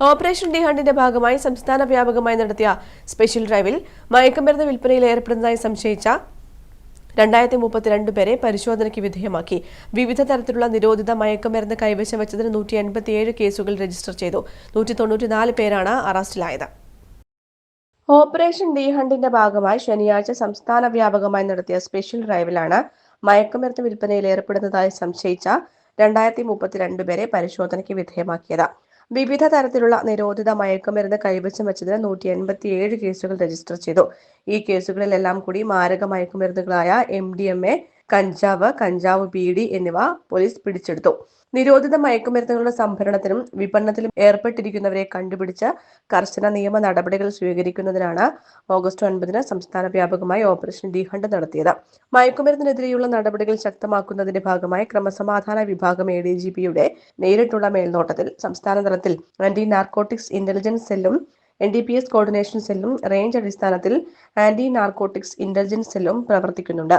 Operation D ഹണ്ടിന്റെ ഭാഗമായി സംസ്ഥാന വ്യാപകമായി നടത്തിയ സ്പെഷ്യൽ ഡ്രൈവിൽ മയക്കുമരുന്ന് വിൽപ്പനയിൽ ഏർപ്പെടുന്നതായി സംശയിച്ച രണ്ടായിരത്തി മുപ്പത്തിരണ്ട് പേരെ പരിശോധനയ്ക്ക് വിധേയമാക്കി. വിവിധ തരത്തിലുള്ള നിരോധിത മയക്കുമരുന്ന് കൈവശം വെച്ചതിന് നൂറ്റി എൺപത്തിയേഴ് കേസുകൾ രജിസ്റ്റർ ചെയ്തു. നൂറ്റി തൊണ്ണൂറ്റിനാല് പേരാണ് അറസ്റ്റിലായത്. ഓപ്പറേഷൻ ഡി ഹണ്ടിന്റെ ഭാഗമായി ശനിയാഴ്ച സംസ്ഥാന വ്യാപകമായി നടത്തിയ സ്പെഷ്യൽ ഡ്രൈവിലാണ് മയക്കുമരുന്ന് വിൽപ്പനയിൽ ഏർപ്പെടുന്നതായി സംശയിച്ച രണ്ടായിരത്തി മുപ്പത്തിരണ്ട് പേരെ പരിശോധനയ്ക്ക് വിധേയമാക്കിയത്. വിവിധ തരത്തിലുള്ള നിരോധിത മയക്കുമരുന്ന് കൈവശം വെച്ചതിന് നൂറ്റി എൺപത്തി ഏഴ് കേസുകൾ രജിസ്റ്റർ ചെയ്തു. ഈ കേസുകളിലെല്ലാം കൂടി മാരക മയക്കുമരുന്നുകളായ എം ഡി എം എ കഞ്ചാവ് കഞ്ചാവ് ബീഡി എന്നിവ പോലീസ് പിടിച്ചെടുത്തു. നിരോധിത മയക്കുമരുന്നുകളുടെ സംഭരണത്തിനും വിപണനത്തിലും ഏർപ്പെട്ടിരിക്കുന്നവരെ കണ്ടുപിടിച്ച് കർശന നിയമ നടപടികൾ സ്വീകരിക്കുന്നതിനാണ് ഓഗസ്റ്റ് ഒൻപതിന് സംസ്ഥാന വ്യാപകമായി ഓപ്പറേഷൻ ഡി ഹണ്ട് നടത്തിയത്. മയക്കുമരുന്നിനെതിരെയുള്ള നടപടികൾ ശക്തമാക്കുന്നതിന്റെ ഭാഗമായി ക്രമസമാധാന വിഭാഗം എ ഡി ജി പിയുടെ നേരിട്ടുള്ള മേൽനോട്ടത്തിൽ സംസ്ഥാന തലത്തിൽ ആന്റി നാർക്കോട്ടിക്സ് ഇന്റലിജൻസ് സെല്ലും N D P S coordination സെല്ലും റേഞ്ച് അടിസ്ഥാനത്തിൽ ആന്റി നാർക്കോട്ടിക്സ് ഇന്റലിജൻസ് സെല്ലും പ്രവർത്തിക്കുന്നുണ്ട്.